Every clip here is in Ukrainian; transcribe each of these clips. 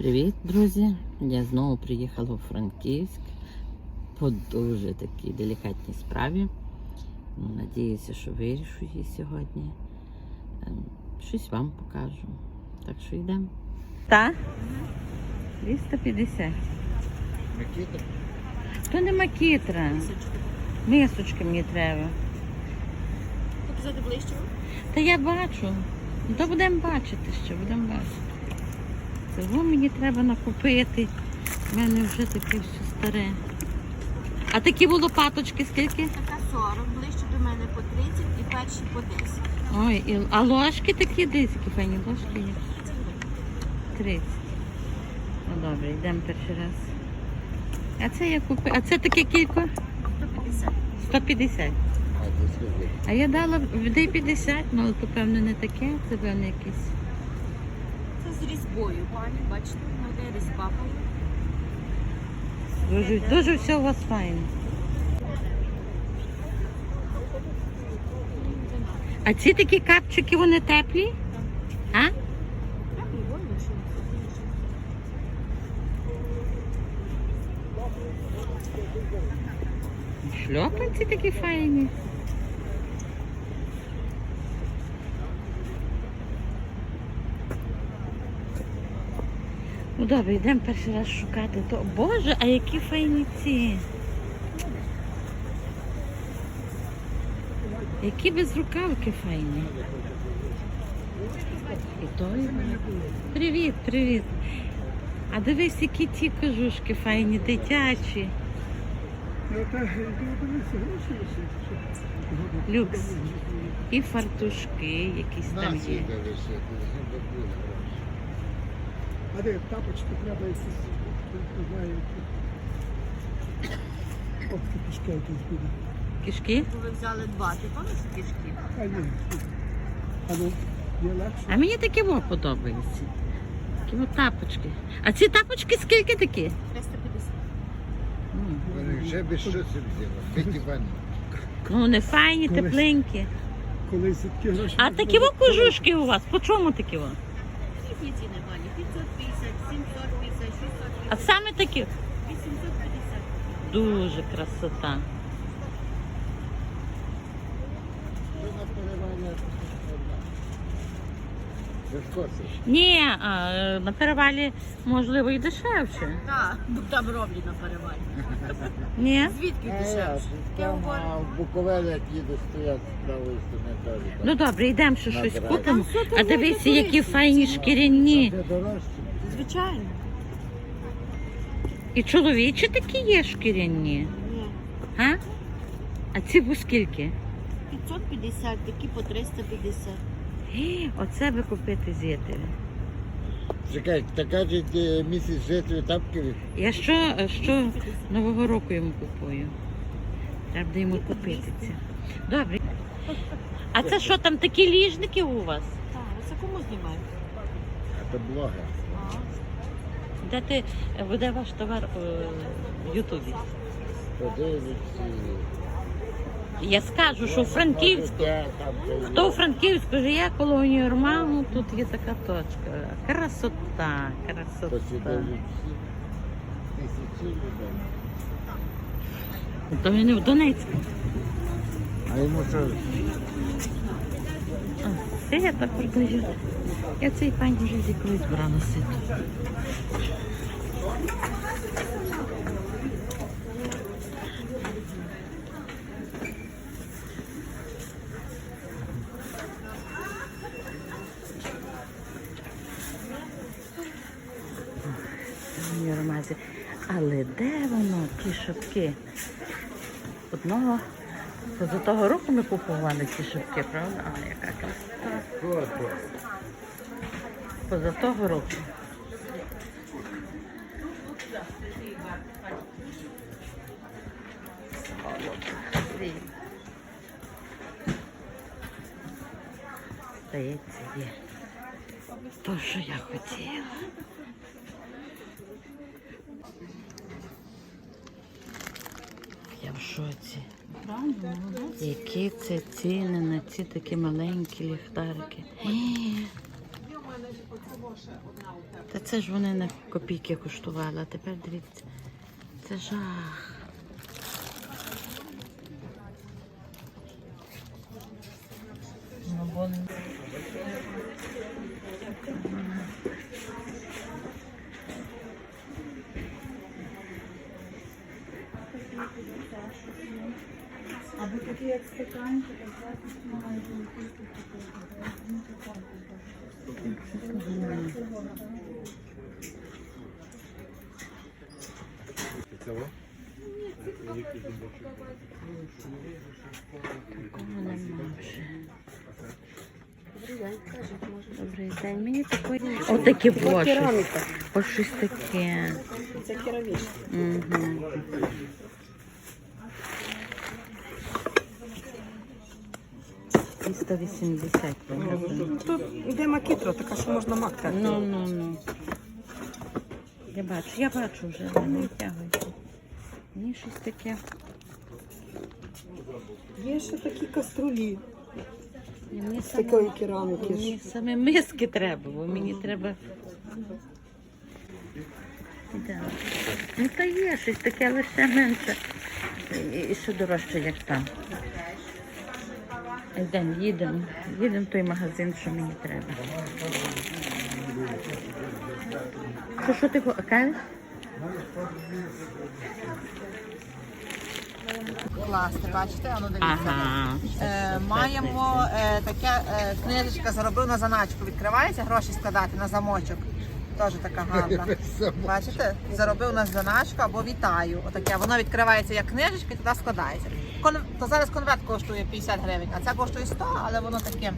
Привіт, друзі! Я знову приїхала у Франківськ по дуже такій делікатній справі. Ну, Надіюся, що вирішу її сьогодні. Ем, Щось вам покажу. Так що йдемо. Так? 250. Микита? То не макітра. Мисочки мені треба. Показати ближче? Та я бачу. Ну, То будемо бачити ще, будемо бачити. Цього мені треба накупити. У мене вже таке все старе. А такі було паточки скільки? Така 40, ближче до мене по 30 і перші по 10. Ой, і, а ложки такі десь, які файні ложки є. 30. Ну добре, йдемо перший раз. А це я купила. А це таке кілько? 150. 150. А я дала людей 50, ну але то певно не таке, це певно якесь. З різьбою, пані, бачите, де різьба була. Дуже, дуже все у вас файне. А ці такі капчики, вони теплі? А? Шльопанці такі файні. Ну добре, йдемо перший раз шукати. То, Боже, а які файні ці. Які безрукавки файні. І той. Привіт, привіт. А дивись, які ті кожушки файні, дитячі. Люкс. І фартушки якісь там є. А де тапочки треба якісь, не знаю, які. От кишки якісь буде. Кишки. Ви взяли два, ти пам'ятаєш кишки? А ні. А ну, є легше. А мені такі во подобаються. Такі во тапочки. А ці тапочки скільки такі? 350. Вони вже без що взяла. П'ять Іван. Ну, вони файні, тепленькі. Колись такі гроші. А такі во кожушки у вас, по чому такі во? Різні ціни, пані. 550, 750, 650, А саме такі 850. дуже красота. Вона переваля. Без коси. Ні, а, е, на перевалі можливо і дешевше. Так, там роблять на перевалі. Ні? Звідки дешевше? Там а, в Буковелі, як їду, стоять з правої сторони теж. Ну добре, йдемо ще щось Набирай. купимо. Там все А дивися, які файні шкіряні. Дорожче. Звичайно. І чоловічі такі є шкіряні. Ні. А? А ці во скільки? 550, такі по 350. Оце би купити зітелі. Чекай, така ж е, місяць жити тапки. Я що, що Нового року йому купую? Треба йому купити це. Добре. А це що, там такі ліжники у вас? Так, це кому знімають? Це блогер. Де ти буде ваш товар е, в Ютубі? Подивиться. Я скажу, що у Франківську. Хто у Франківську живе коло універмагу, тут є така точка. Красота, красота. То він і в Донецьку. А йому що? Це я також даю. Я цей пані вже зі колись брала сито. Ні, Ромазі. Але де ті шапки? Одного поза того року ми купували ці шапки, правда? А яка красота. Поза того року. Здається, є. То, що я хотіла. Я в шоці. Які це ціни на ці такі маленькі ліхтарики. Та це ж вони на копійки коштували, а тепер дивіться, це жах. Або такі як стаканчик, Такого нема вже. Добрий день, мені такої. Отакі. Ось щось таке. Це керамічна. Угу. І 180 гривень. Тут йде макітро, така що можна мак так. Ну, ну, ну. Я бачу, я бачу вже, не витягуйте. Мені щось таке. Є ще такі каструлі Ні, Мені з саме, такої кераміки. мені саме миски треба, бо мені треба. Да. Ну та є щось таке, але ще менше. І, і ще дорожче, як там. Йдемо, їдемо. Їдемо в той магазин, що мені треба. Що, що ти кажеш? Класне, бачите, ану дивіться. Ага. Е, маємо е, таке е, книжечка заробив на заначку. Відкривається гроші складати на замочок. Теж така гарна. Бачите? Заробив на заначку або вітаю. Отаке. Воно відкривається як книжечка і туди складається. Кон... То зараз конверт коштує 50 гривень, а це коштує 100, але воно таке.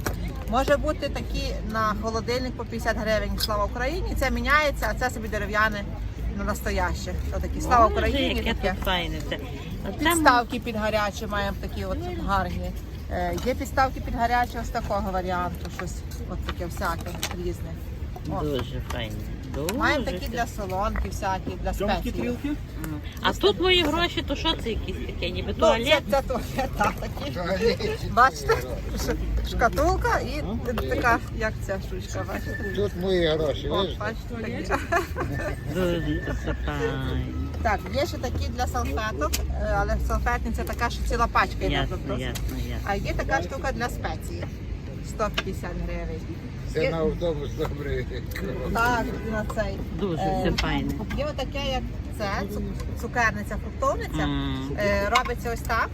Може бути такі на холодильник по 50 гривень. Слава Україні! Це міняється, а це собі дерев'яне на настояще. Отакі. Слава Україні! Яке таке. це. Підставки під гаряче маємо такі от гарні. Е, Є підставки під гаряче ось такого варіанту, щось от таке всяке різне. Дуже файне. Дуже маємо такі для солонки, всякі для спеції. А тут мої гроші, то що це якісь таке, ніби Ну, це, туалет? це туалет, так, такі. Бачите? Ш- Шкатулка і така, як ця штучка, бачите? Тут мої гроші, О, видиш? бачите, такі. Дуже це файне. Так, є ще такі для салфеток, е, але салфетниця така, що ціла пачка йде Ясно, просто. ясно, ясно. А є така штука для спеції. 150 гривень. Це на автобус добре. Так, на цей. Дуже Е, це файне. Є таке, як це, цукерниця, фруктовниця. Е, Робиться ось так.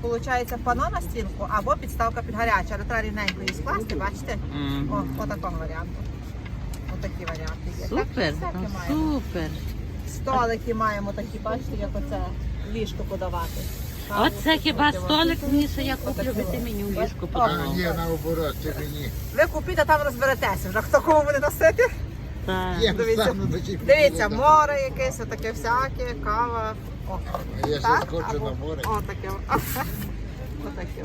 Получається пано на стінку або підставка під гаряче, але треба рівненько її скласти, бачите? О, отакого варіанту. Отакі варіанти є. Супер, Так, всякі ну, маємо. супер. Столики маємо такі, бачите, як оце ліжко подавати. Оце хіба столик мені, що я куплю, би ти мені у ліжку А, подав. ні, наоборот, це мені. Ви купіть, а там розберетеся вже, хто кого буде носити. Так. Дивіться, Дивіться, море якесь, отаке всяке, кава. О, А я ще хочу Або- на море. О, таке. Отаке.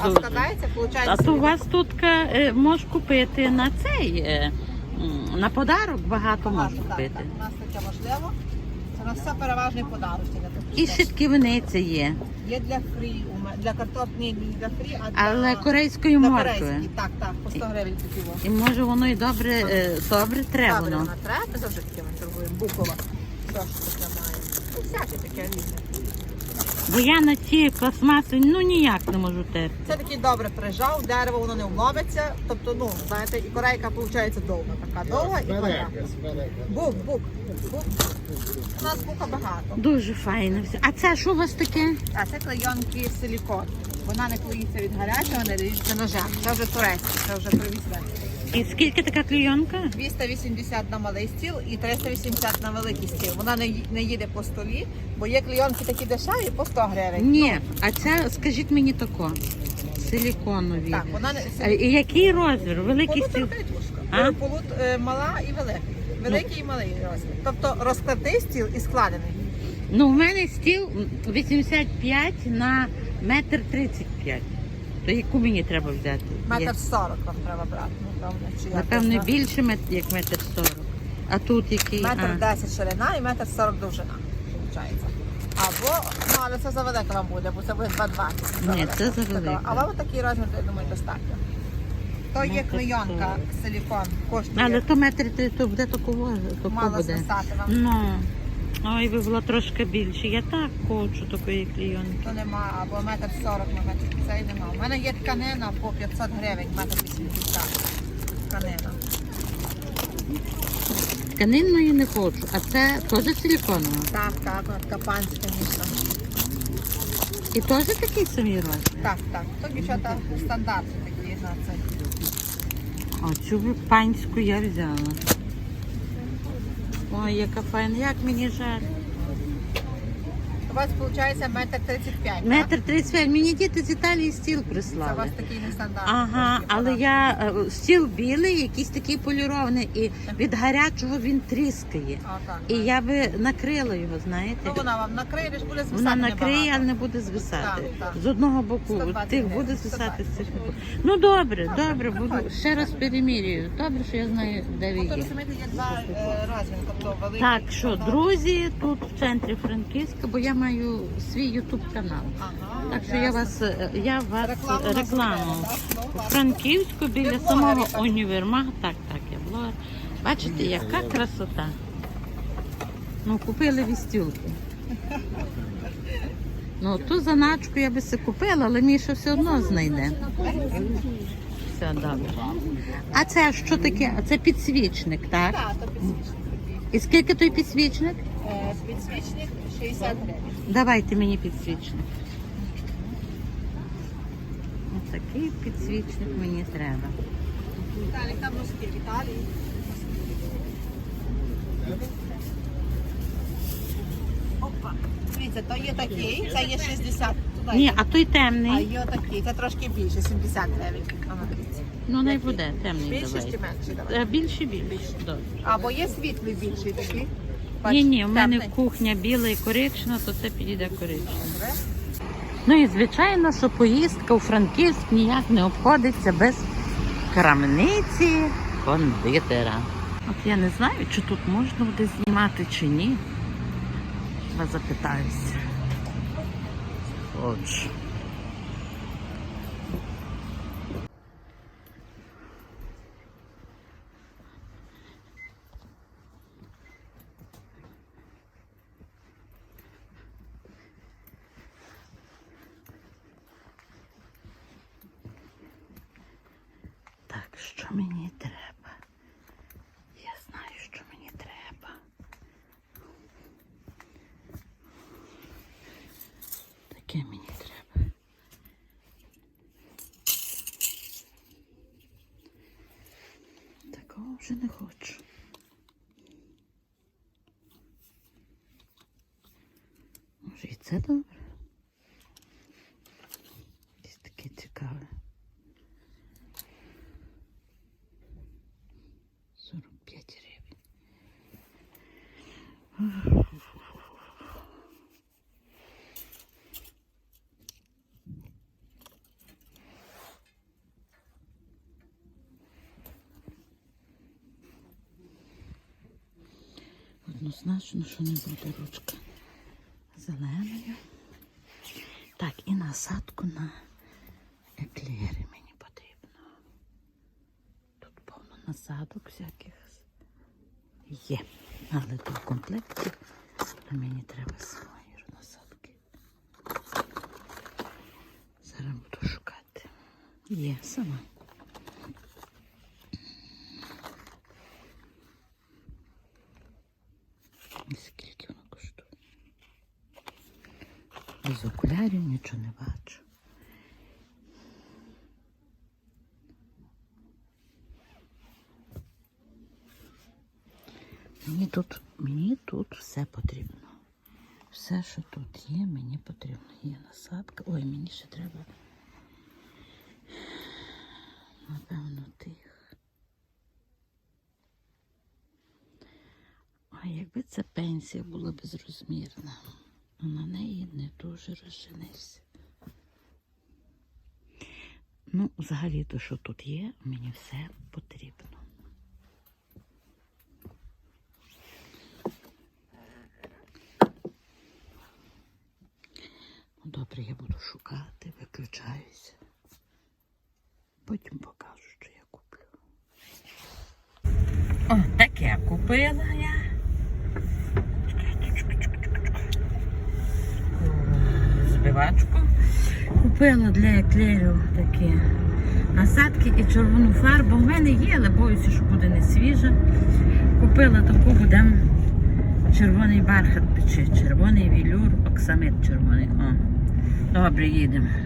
А складається, виходить. А то у вас тут е, можеш купити на цей, е, м, на подарок багато можеш купити. У нас таке можливо. Це у нас все переважний подарунки. І людей. щитківниця є, Є для фрі, у мене- для картоплі, не для фрі, а для, але корейської для моркви. Так, так, по 100 гривень такі во. І може воно і добре, е, добре треба Добре, воно. вона треба, завжди таке ми торгуємо. Букова. Що ж таке має? Ну, всяке таке різне. Бо я на ці пластмаси ну ніяк не можу терти. Це такий добре прижав, дерево воно не вловиться. Тобто, ну, знаєте, і корейка виходить довга, така довга і корейка. Бук, бук, бук. У нас бука багато. Дуже файно все. А це що у вас таке? А це клейонки силікон. Вона не клеїться від гарячого, не ріжеться ножем. Це вже турецьке, це вже привізне. І скільки така клейонка? 280 на малий стіл і 380 на великий стіл. Вона не, ї- не їде по столі, бо є клейонки такі дешеві по 100 гривень. Ні, а це скажіть мені тако. Силіконові. Так, вона не Е, І який розмір? Великий стіл? А? Полут е, мала і великий. Великий і малий розмір. Тобто розкладний стіл і складений. Ну, у мене стіл 85 на метр 35. То яку мені треба взяти? Метр сорок вам треба брати. Напевно, чи Напевно, це? більше, мет- як метр 40. А тут який? Метр А. 10 ширина і метр 40 довжина. Виходить. Або, ну але це завелике вам буде, бо це буде 2,20. Ні, це завелике. Але от такий розмір, я думаю, достатньо. То є Метр клейонка сорок. силікон, коштує Але то метр три, то буде такого, такого мало буде. звисати вам. Ну, ой, би було трошки більше. Я так хочу такої клійонки. То нема, або метр сорок на метр. Це й нема. У мене є тканина по 500 гривень, метр 80. Тканина. Тканинної не хочу, а це теж силіконова. Так, так, вона така панська ніжна. І теж такий самий розмір. Так, так. То дівчата стандартні такі на це. А цю панську я взяла. Ой, яка файна, як мені жаль. Вас виходить метр 35, так? Метр тридцять п'ять. Мені діти з Італії стіл прислали. Це у вас такий нестандартний. Ага, але я е, стіл білий, якийсь такий полірований, і від гарячого він тріскає. А, так. І я би накрила його, знаєте. Ну вона вам накриє, лиш буде звисати Вона накриє, небагато. але не буде звисати. Так, так. З одного боку 120 тих гривень, буде звисати, з 120. цих не буде. Ну добре, добре, буду ще раз перемірюю. Добре, що я знаю, де ви Ну, то є. розумієте, є два е, тобто великий. Так, що, друзі, тут в центрі Франківська, бо я маю свій ютуб канал. Ага, Так що я вас е, я вас Рекламу е? Ну. Франківську біля самого універмагу. Так, так, я блогер. Бачите, яка красота. Ну, купили вістюлки. Ну, ту заначку я би си купила, але Міша все одно знайде. Все добре. А це що таке? А це підсвічник, так? Так, то підсвічник. І скільки той підсвічник? Підсвічник 60 гривень. Давайте мені підсвічник. Ось такий підсвічник мені треба. Далі там носки в Італії. Опа. Дивіться, то є такий, це є 60. Туди Ні, є. а той а темний. є такий, це трошки більше, 70 гривень. А ну, дивіться. Ну, не буде темний Більше чи менше? Давай. Е, Більше, більше. Добре. Або є світлий більший такий. Ні, ні, у мене темний. кухня біла і коричнева, то це підійде коричнева. Добре. Ну і звичайно, що поїздка у Франківськ ніяк не обходиться без крамниці кондитера. От я не знаю, чи тут можна буде знімати чи ні. Я запитаюся. Отже. Що мені треба? Я знаю, що мені треба. Таке мені треба. Такого вже не хочу. Може і це добре? Якесь таке цікаве. 45 гривень. Однозначно, що не буде ручка зеленою. Так, і насадку на еклери мені потрібно. Тут повно насадок всяких є. Але тут в комплекті мені треба свої насадки. Зараз буду шукати. Є сама. І Скільки воно коштує? Без окулярів нічого не бачу. Мені тут, мені тут все потрібно. Все, що тут є, мені потрібно. Є насадка. Ой, мені ще треба. Напевно, тих. А якби ця пенсія була безрозмірна, а на неї не дуже розженився. Ну, взагалі, то, що тут є, мені все потрібно. Ну, Добре, я буду шукати, виключаюся. Потім покажу, що я куплю. О, таке купила я. Збивачку. Купила для еклерів такі насадки і червону фарбу. У мене є, але боюся, що буде не свіжа. Купила таку, будемо червоний бархат печи, червоний вілюр, оксамит червоний. О, добре, їдемо.